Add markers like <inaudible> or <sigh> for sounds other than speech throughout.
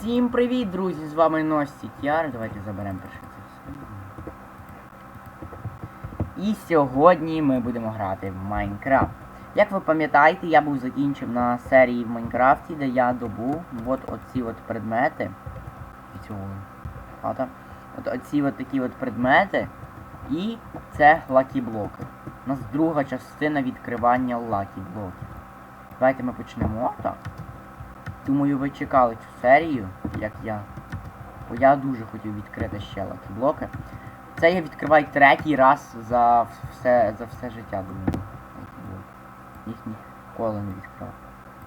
Всім привіт, друзі! З вами Ності Тяр. Давайте заберемо все. І сьогодні ми будемо грати в Майнкрафт. Як ви пам'ятаєте, я був закінчив на серії в Майнкрафті, де я добув от оці от предмети. От оці от такі от предмети. І це лакі блоки. У нас друга частина відкривання лакі блоків. Давайте ми почнемо так. Думаю, ви чекали цю серію, як я. Бо я дуже хотів відкрити ще лакі блоки. Це я відкриваю третій раз за все за все життя, думаю. Їх ніколи не відкривав.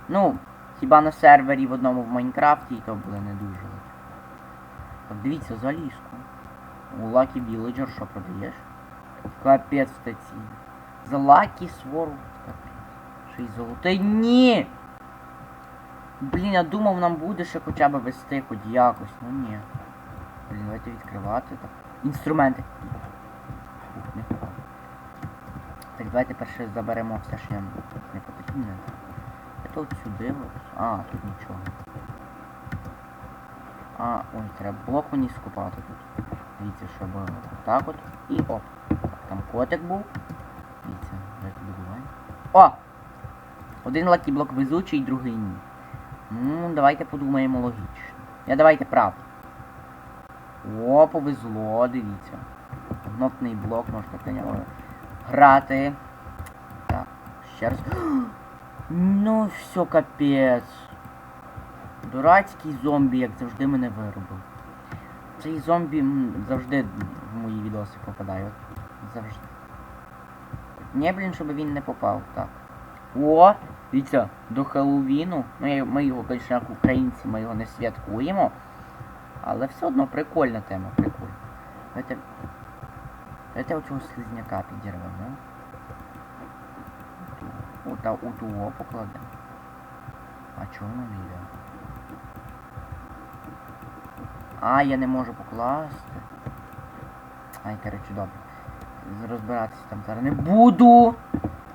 Ну, хіба на сервері в одному в Майнкрафті, і то були не дуже. Так, дивіться, залізку. У Lucky Villager що продаєш? Капець в. За Lucky Sword. Й золотий. Ні! Блін, я думав нам буде ще хоча б вести хоч якось, ну ні. Блін, давайте відкривати так. Інструменти. Ух, не. Так, давайте перше заберемо все, що нам не потрібне. Це от сюди от. А, тут нічого. А, ой, треба блок мені скупати тут. Дивіться, щоб так от. І оп. Там котик був. Дивіться, давайте добуваємо. О! Один лакі-блок везучий, другий ні. Ну, давайте подумаємо логічно. Я давайте правду. О, повезло, дивіться. Гнотний блок можна про нього грати. Так, ще раз. <gasps> Ну, все, капець. Дурацький зомбі, як завжди, мене виробив. Цей зомбі завжди в мої відоси попадає. Завжди. Ні, блін, щоб він не попав. Так. О! Дивіться, до Хеллоуіну. Ну, я- ми його, звісно, як українці, ми його не святкуємо. Але все одно прикольна тема, прикольна. Давайте. Давайте оцього слизняка підірвемо. У та у того покладемо. А чого не йде? А, я не можу покласти. Ай, коротше, добре. Розбиратися там зараз не буду.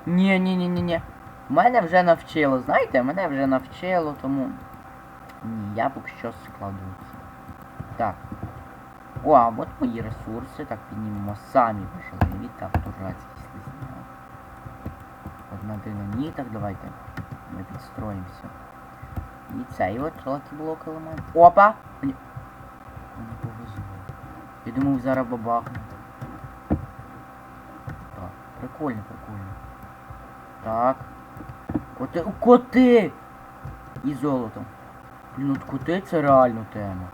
Ні. Мене вже навчило, знаєте, мене вже навчило, тому. Ні, я поки що складу це. Так. О, а от мої ресурси. Так, піднімемо самі важливі. Так, дурацький слизняк. Одна динаміток, давайте. Ми підстроїмося. І цей от лакі блок елемент. Опа! Мені... Мені повезло. Я думав зараз бабахне. Так, прикольно, прикольно. Так. Коти. Коти! І золото. Блін, от коти це реально тема.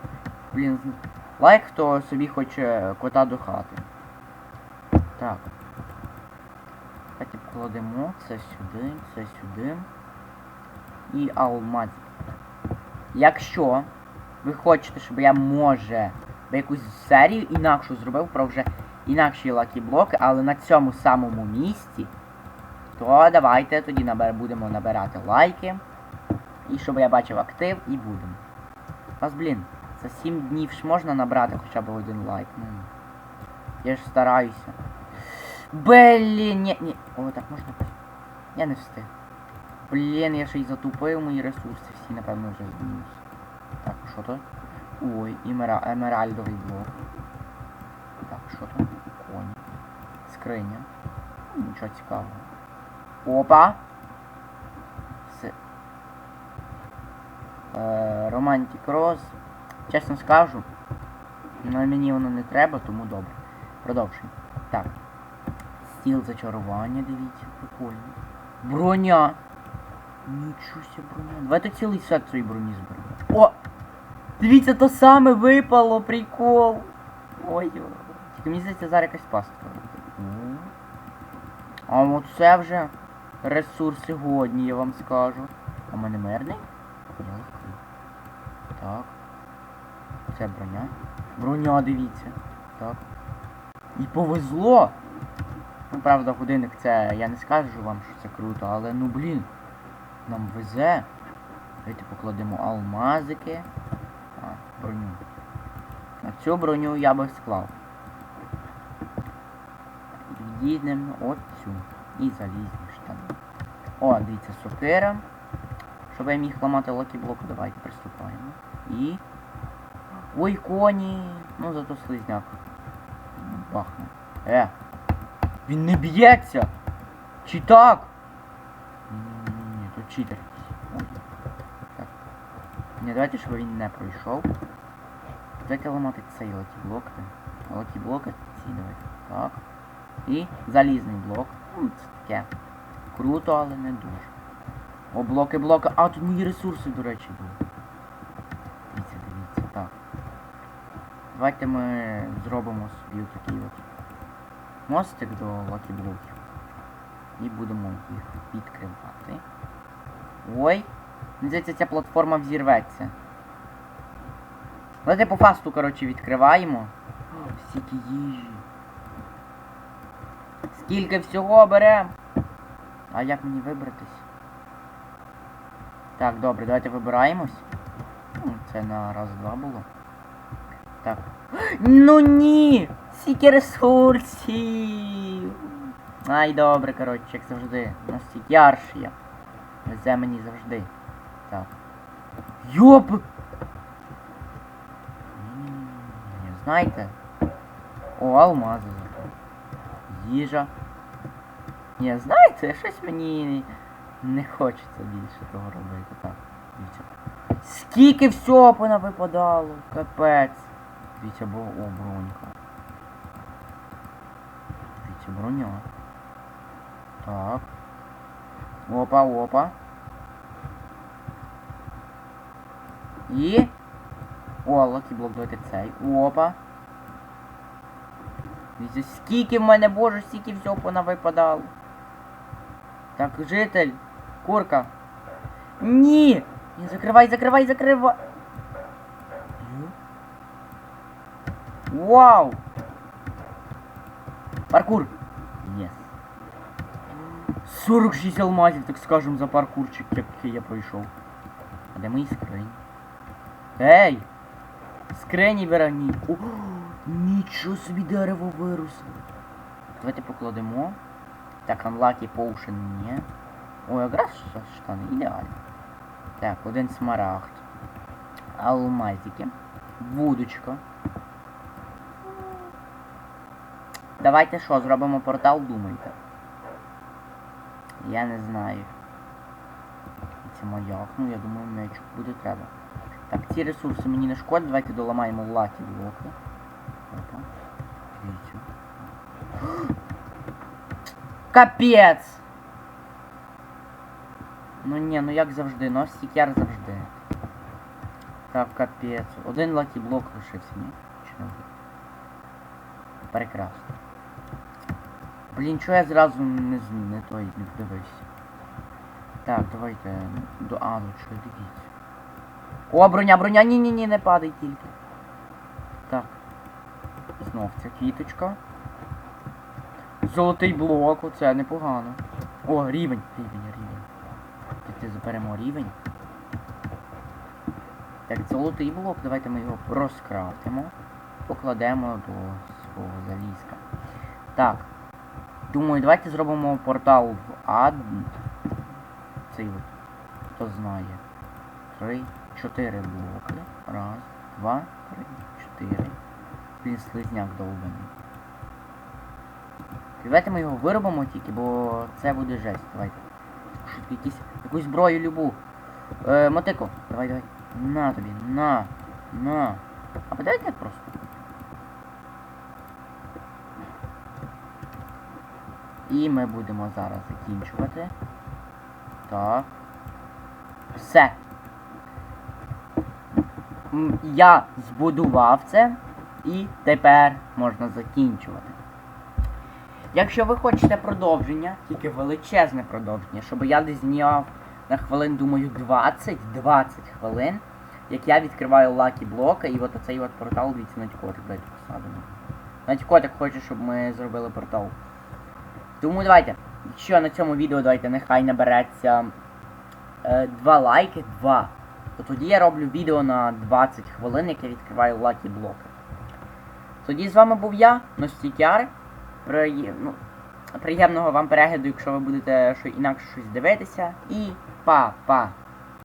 Блін, лайк, хто собі хоче кота до хати. Так. Давайте покладемо це сюди, це сюди. І алмаз. Якщо ви хочете, щоб я може би якусь серію інакшу зробив про вже інакші лакі блоки, але на цьому самому місці, то давайте тоді набер, будемо набирати лайки. І щоб я бачив актив і будемо. Вас, блін, за 7 днів ж можна набрати хоча б один лайк. Ну, я ж стараюся. Блін, ні, ні. О, так можна. Я не встиг. Блін, я ще й затупив мої ресурси, всі, напевно, вже змінюсь. Так, що то? Ой, імера... емеральдовий блок. Так, що то? Коні. Скриня. Нічого цікавого. Опа! Все. Е, Романтик Роз. Чесно скажу, на мені воно не треба, тому добре. Продовжуємо. Так. Стіл зачарування, дивіться, прикольно. Броня! Нічого себе броня. Давайте цілий сет цієї броні зберемо. О! Дивіться, то саме випало, прикол! Ой, ой. Тільки мені здається, зараз якась пастка. А от це вже ресурси годні, я вам скажу. А в мене мирний? Так. Це броня. Броня, дивіться. Так. І повезло! Ну, правда, годинник це. Я не скажу вам, що це круто, але ну блін. Нам везе. Давайте покладемо алмазики. А, броню. А цю броню я би склав. Відійдемо от цю. І штани. О, дивіться, сокира. Щоб я міг ламати лакі блоку, давайте приступаємо. І Ой, коні. Ну зато слизняк. Бахне. Е. Він не б'ється. Чи так? Ні, тут читер. Так. Ні, давайте, щоб він не пройшов. Давайте ламати цей лакіблок. Лакіблок ці давайте. Так. І залізний блок. Ну, Це таке. Круто, але не дуже. О, блоки, блоки. А, тут мої ресурси, до речі, були. Дивіться, дивіться, так. Давайте ми зробимо собі такий от мостик до лакіблоків. І будемо їх відкривати. Ой! Здається, ця платформа взірветься. Давайте по фасту, коротше, відкриваємо. Стільки їжі. Скільки всього берем? А як мені вибратись? Так, добре, давайте вибираємось. Ну, Це на раз-два було. Так. Ну ні! Скільки ресурсів! Ай, добре, коротше, як завжди. У нас стільки аршія. Везе мені завжди. Так. Йоп! Знаєте? О, алмази зато. Їжа. Ні, знаєте, щось мені не хочеться більше того робити. Так, дивіться. Скільки всього понавипадало, капець. Дивіться, бо о, бронька. Дивіться, броня. Так. Опа, опа. І. О, лакіблок, давайте цей. Опа. Дивіться, скільки в мене, боже, стільки всього понавипадало. Так, житель. Курка. Ні! Закривай, закривай, закривай. Ю. Вау! Паркур! Єс. 46 алмазів, так скажем, за паркурчик, який я пройшов. А де мої скрині? Ей! Скрині. О, нічого собі дерево виросло. Давайте покладемо. Так, unlucky potion ні. Ой, якраз ш- штани, ідеально. Так, один смарагд. Алмазики. Вудочка. Давайте що, зробимо портал, думайте. Я не знаю. Це маяк, ну я думаю, мечок буде треба. Так, ці ресурси мені не шкодять, давайте доламаємо лаки блоки. Капець! Ну ні, ну як завжди, ну стікер завжди. Так, капець. Один лакі блок лишився, ні? Чи не? Прекрасно. Блін, чого я зразу не, не той не вдивився. Так, давайте до А, ну що дивіться. О, броня, броня, ні-ні-ні, не падай тільки. Так. Знов ця квіточка. Золотий блок, оце непогано. О, рівень, рівень, рівень. Давайте заберемо рівень. Так, золотий блок, давайте ми його розкрафтимо. Покладемо до свого залізка. Так. Думаю, давайте зробимо портал в ад. Цей от. Хто знає. Три, чотири блоки. Раз, два, три, чотири. Він слизняк довбаний. Давайте ми його виробимо тільки, бо це буде жесть. Давайте. Якісь, якусь зброю любу. Е, мотико, давай, давай. На тобі, на, на. А подайте просто. І ми будемо зараз закінчувати. Так. Все. Я збудував це і тепер можна закінчувати. Якщо ви хочете продовження, тільки величезне продовження, щоб я десь зняв на хвилин, думаю, 20-20 хвилин, як я відкриваю лакі блока, і от оцей от портал, дивіться, навіть котик дайте посадимо. Навіть котик хоче, щоб ми зробили портал. Тому давайте, якщо на цьому відео давайте нехай набереться е, 2 лайки, 2. То тоді я роблю відео на 20 хвилин, як я відкриваю лакі блоки. Тоді з вами був я, Ностікяр. Приє... Ну, приємного вам перегляду, якщо ви будете що інакше щось дивитися. І па-па!